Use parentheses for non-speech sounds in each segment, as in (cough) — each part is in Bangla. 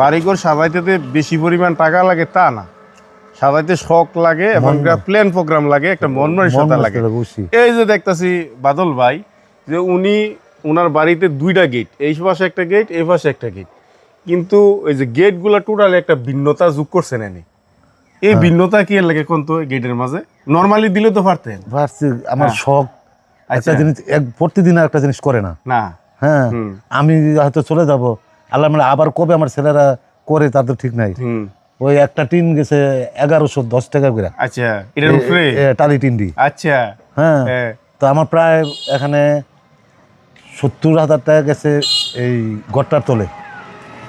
বাড়িঘর সাজাইতে বেশি পরিমাণ টাকা লাগে তা না। সাজাইতে শখ লাগে এবং প্ল্যান প্রোগ্রাম লাগে একটা মন মানসিকতা লাগে। এই যে দেখতাছি বাদল ভাই যে উনি ওনার বাড়িতে দুইটা গেট এই পাশে একটা গেট এই পাশে একটা গেট কিন্তু এই যে গেটগুলো টোটালি একটা ভিন্নতা যোগ করছেন এনে। এই হ্যাঁ। ভিন্নতা কি লাগে কোন তো গেটের মাঝে? নর্মালি দিলে তো পারতেন। ভাবছি আমার শখ একটা আচ্ছা। জিনিস এক প্রতিদিন একটা জিনিস করে না। না। হ্যাঁ আমি হয়তো চলে যাব আল্লাহ মানে আবার কবে আমার ছেলেরা করে তার তো ঠিক নাই। ওই একটা টিন গেছে এগারোশো দশ টাকা করে। আচ্ছা এটার উপরে? টালি আচ্ছা। হ্যাঁ। তো আমার প্রায় এখানে সত্তর হাজার টাকা গেছে এই গড়টার তোলে।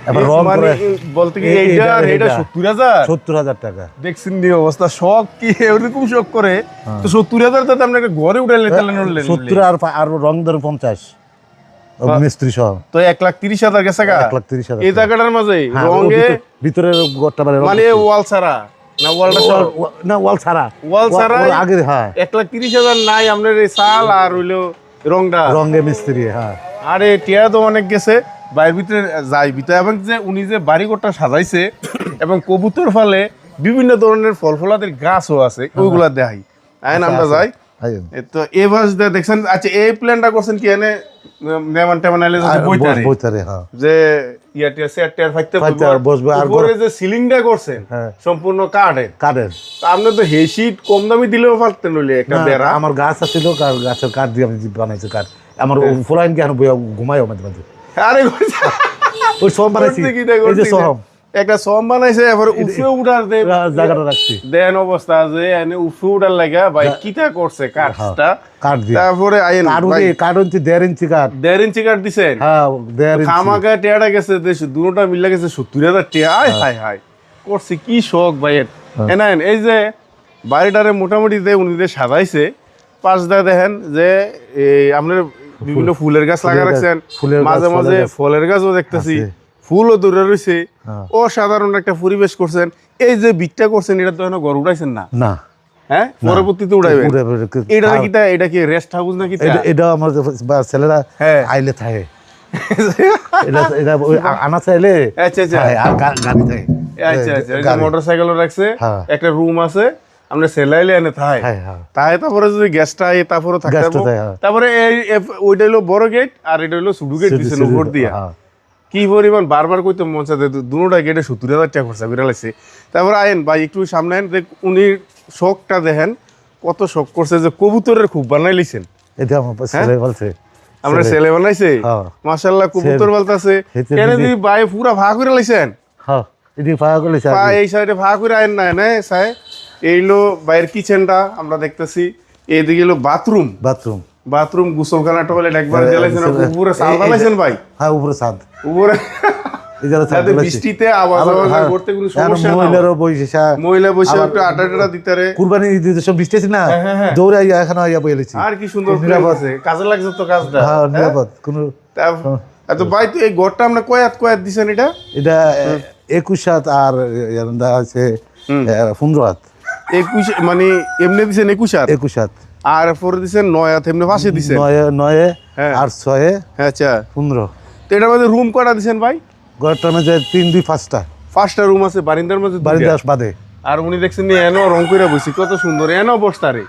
এবার রং মানে করে বলতে কি এইটা এইটা- আর এটা সত্তর হাজার? সত্তর হাজার টাকা। দেখছেন নি অবস্থা শখ কি? এরকম শখ করে। হ্যাঁ। তো সত্তর হাজার তো আপনি একটা ঘরে তাহলে সত্তর আর আর রং ধরে পঞ্চাশ। মিস্ত্রি সহ। তো এক লাখ তিরিশ হাজার গেছে এক লাখ তিরিশ হাজার এই টাকা। মাঝে হ্যাঁ, রঙে ভিতরে গড়টা বাড়ি রং মানে ওয়াল ছাড়া? না ওয়ালটা সব ওয়াল- ওয়াল- না ওয়াল ছাড়া। ওয়াল ওয়া- আগে হ্যাঁ। এক লাখ তিরিশ হাজার নাই আপনার এই চাল আর হইল রংটা। রঙে মিস্ত্রি হ্যাঁ। আরে টিয়া তো অনেক গেছে। বাইরের ভিতরে যাই ভিতরে। এবং যে উনি যে বাড়িঘরটা সাজাইছে এবং কবুতর ফলে বিভিন্ন ধরনের ফল ফলাদের গাছও আছে ওইগুলা দেখাই। আইন আমরা যাই। আইন। এ বাস দেখছেন আচ্ছা এই প্ল্যানটা করছেন কি এনে মেমান টেমান আইলে যদি বইতারে? বইতারে, হ্যাঁ। যে টিয়া চেয়ার ফাইতে ফাইতে আর বসবে, আর উপরে যে সিলিংটা করছেন হ্যাঁ। সম্পূর্ণ কাঠের। কাঠের। আপনি তো হেসিট কম দামি দিলেও পারতেন নইলে একটা বেড়া। আমার গাছ আছিল গাছের কাঠ দিয়ে আমি বানাইছি কাঠ। আমার ফোলাইন কি ঘুমাই মাঝে মাঝে। আরে ওই বানাইছি। এই যে একটা সম বানাইছে উঠার জায়গাটা রাখছি। দেন অবস্থা এনে উঠার লাগা ভাই কিটা করছে কাঠটা? কাঠ দিয়ে। তারপরে আইন কাঠ ভাই, কাঠ দেড় ইঞ্চি কাঠ। দেড় ইঞ্চি কাঠ দিছেন? হ্যাঁ দেড় ইঞ্চি। খামাকা টেয়াটা গেছে দেশ দুটা মিলে গেছে সত্তর হাজার টিয়া। আয় হাই হাই করছে কি শখ ভাইয়ের হ্যাঁ। এনাইন এই যে বাড়িটারে মোটামুটি যে উনি সাজাইছে পাঁচ দা দেখেন যে এই আপনার বিভিন্ন ফুলের গাছ লাগা রাখছেন। ফুলের মাঝে মাঝে ফলের গাছও দেখতেছি। ফুলও দূরে রয়েছে। হ্যাঁ। অসাধারণ একটা পরিবেশ করছেন। এই যে বিটটা করছেন এটা তো এখনও ঘর উঠাইছেন না? না। হ্যাঁ? পরবর্তীতে উঠাইবেন উড়ে উড়ে- এটা কি তা- এটা কি রেস্ট হাউস নাকি এটা- এটা আমার ছেলেরা হ্যাঁ। আইলে থাকে। (laughs) এটা এটা আনা চাইলে আচ্ছা আচ্ছা। আর গাড়ি থাকে। আচ্ছা আচ্ছা। রাখছে। একটা রুম আছে আমরা সেলাইলে এনে থাই। তাই তারপরে যদি গ্যাসটা তারপরে থাকতে। তারপরে এই ওইটা হলো বড় গেট আর এটা হলো সুডু গেট সিঁড়ি- উপর দিয়া। কি পরিমাণ বারবার কইতে মন চাচ্ছে দুটা গেটে সত্তর হাজার টাকা খরচা করে লাগছে তারপরে আইন ভাই একটু সামনে আইন দেখ উনি শখটা দেখেন কত শখ করছে যে কবুতরের খুব বানাই লিছেন এটা আমার ছেলে বলছে আমরা ছেলে। বানাইছে? হ্যাঁ। মাশাল্লাহ কবুতর বলতাছে। কেন ভাই পুরা ভাগ করে লাইছেন। হ্যাঁ এই সাইডে ভাগ করে আইন না না সাই। এইলো বাইরের কিচেনটা আমরা দেখতেছি। এইদিকে হলো বাথরুম। বাথরুম। বাথরুম গোসলখানা টয়লেট একবার হ্যাঁ, জ্বালাইছেন উপরে সাল এই- এই- জ্বালাইছেন ভাই? হ্যাঁ উপরে ছাদ। উপরে। বৃষ্টিতে আওয়াজ আওয়াজ হ্যাঁ, করতে কোনো সমস্যা মহিলারও বৈশা মহিলা বসে একটু আটা টাটা দিতে পারে। কুরবানি ঈদ সব বৃষ্টি আছে না? হ্যাঁ, হ্যাঁ। দৌড়ে আইয়া এখানে আইয়া বইলেছি আর কি সুন্দর নিরাপদ। আছে কাজে লাগছে তো কাজটা হ্যাঁ নিরাপদ। কোনো এত ভাই তো এই ঘরটা আমরা কয়াত কয়াত দিছেন এটা? এটা একুশ হাত আর ইয়ার দা আছে পনেরো হাত একুশ মানে এমনি দিছেন একুশ হাত একুশ হাত আর পরে দিছেন নয় হাত এমনি পাশে দিছেন নয়ে নয়ে হ্যাঁ। আর ছয়ে হ্যাঁ, আচ্ছা। পনেরো। তো এটার মধ্যে রুম কটা দিছেন ভাই? ঘরটার মধ্যে তিন দুই পাঁচটা। পাঁচটা রুম আছে বারিন্দার মধ্যে আস বাদে। আর উনি দেখছেন এনো রং করে বসি কত সুন্দর এনো বসতা রে।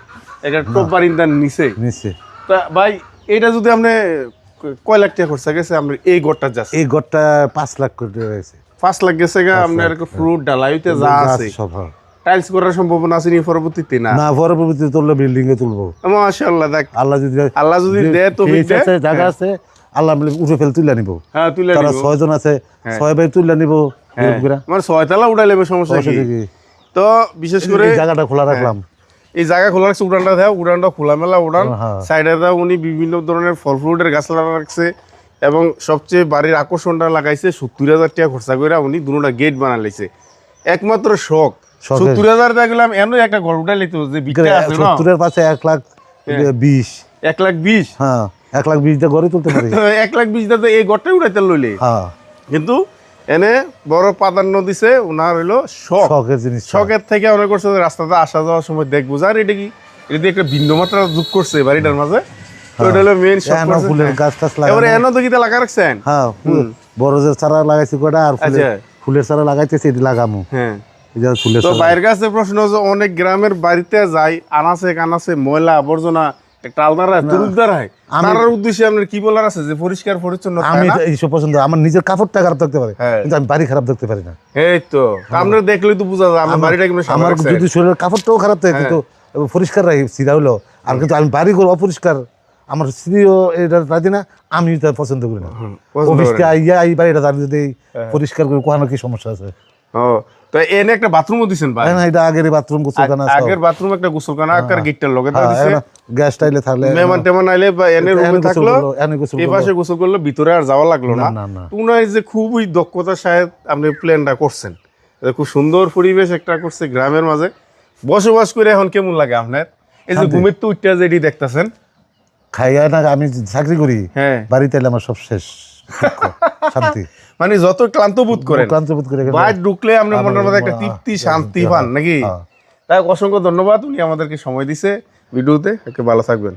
এটা টপ বারিন্দার নিচে নিচে তা ভাই এটা যদি আপনি কয় লাখ টাকা খরচা গেছে আমরা এই ঘরটা যাচ্ছি? এই ঘরটা পাঁচ লাখ করে রয়েছে পাঁচ লাখ গেছে গা আপনার ফ্রুট ডালাইতে যা আছে। সব হ্যাঁ। টাইলস করার সম্ভাবনা আছে নি পরবর্তীতে? না। না পরবর্তী তুললে বিল্ডিং এ তুলবো। মাশাআল্লাহ দেখ। আল্লাহ যদি আল্লাহ যদি দেয় তো জায়গা আছে আল্লাহ উঠে ফেল তুলে নিব। হ্যাঁ তুলে তারা ছয়জন আছে ছয় ভাই তুলে নিব। হ্যাঁ। মানে ছয়তলা সমস্যা কি? তো বিশেষ করে এই জায়গাটা খোলা রাখলাম। এই জায়গা খোলা রাখছে উড়ানটা দেয় উড়ানটা খোলামেলা উড়ান। হ্যাঁ। সাইডে দেওয়া উনি বিভিন্ন ধরনের ফল ফ্রুটের গাছ লাগা রাখছে এবং সবচেয়ে বাড়ির আকর্ষণটা লাগাইছে সত্তর হাজার টাকা খরচা করে উনি দুটা গেট বানাইছে একমাত্র শখ। সত্তর হাজার টাকা এমন একটা ঘর উঠাই লিত যে বিটটা আছে সত্তরের পাশে এক লাখ বিশ। এক লাখ বিশ? হ্যাঁ এক লাখ বিশ দিয়ে গড়ে তুলতে পারি। (laughs) এক লাখ বিশ তো এই ঘরটাই উঠাইতে লইলে। হ্যাঁ। কিন্তু এনে বড় প্রাধান্য দিছে ওনার হইল শখ। শখের জিনিস শখের থেকে অনেক করছে রাস্তাতে আসা যাওয়ার সময় দেখব। আর এটা কি? এটা দিয়ে একটা ভিন্ন মাত্রা যোগ করছে বাড়িটার মাঝে। হলো শখ ফুলের গাছ টাছ এবারে লাগানো। এনো তো কিতা লাগা রাখছেন? হ্যাঁ বড় যে চারা লাগাইছি কটা আর ফুলের আচ্ছা। চারা লাগাইতেছি এটি লাগামু। হ্যাঁ। ফুলের তো বাইরের কাছে প্রশ্ন অনেক গ্রামের বাড়িতে যাই আনাসে কানাসে ময়লা আবর্জনা একটা আলনারা তুরুদ্দার হয় আমি- উদ্দেশ্যে আপনার কি বলার আছে যে পরিষ্কার পরিচ্ছন্ন আমি এইসব পছন্দ আমার নিজের কাপড়টা খারাপ থাকতে পারে হ্যাঁ। কিন্তু আমি বাড়ি খারাপ থাকতে পারি না। এই তো আমরা দেখলে তো বোঝা যায় আমার বাড়িটা কিন্তু আমার যদি শরীরের কাপড়টাও খারাপ থাকে কিন্তু পরিষ্কার রাখি সিরা হলো। আর কিন্তু আমি বাড়ি করে অপরিষ্কার আমার স্ত্রীও এটা রাজি না আমি এটা পছন্দ করি না। এই বাড়িটা যদি পরিষ্কার করি কোথাও কি সমস্যা আছে? ও তো এনে একটা বাথরুমও দিছেন ভাই? তাই না এটা আগের বাথরুম গোসলখানা আগের বাথরুম একটা গোসলখানা আকার গেটটার লগে দিছে গ্যাস টাইলে থাকলে মেহমান টেমান আইলে বা এনে এনে রুমে থাকল করল, এনে গোসল এই পাশে গোসল করল ভিতরে আর যাওয়া লাগল না। উনার যে খুবই দক্ষতার সাথে আপনি প্ল্যানটা করছেন। খুব সুন্দর পরিবেশ একটা করছে গ্রামের মাঝে। বসবাস করে এখন কেমন লাগে আপনার? এই যে ঘুমের তো উঠটা যেটি দেখতেছেন। খাইয়া না আমি চাকরি করি। হ্যাঁ। বাড়িতে এলে আমার সব শেষ। (laughs) শান্তি। (laughs) মানে যত ক্লান্ত বোধ করেন। ক্লান্ত বোধ করে বাইর ঢুকলে আপনার মনের মধ্যে একটা তৃপ্তি হ্যাঁ, শান্তি হ্যাঁ, পান নাকি? হ্যাঁ। তাই অসংখ্য ধন্যবাদ উনি আমাদেরকে সময় দিছে। ভিডিওতে একে ভালো থাকবেন।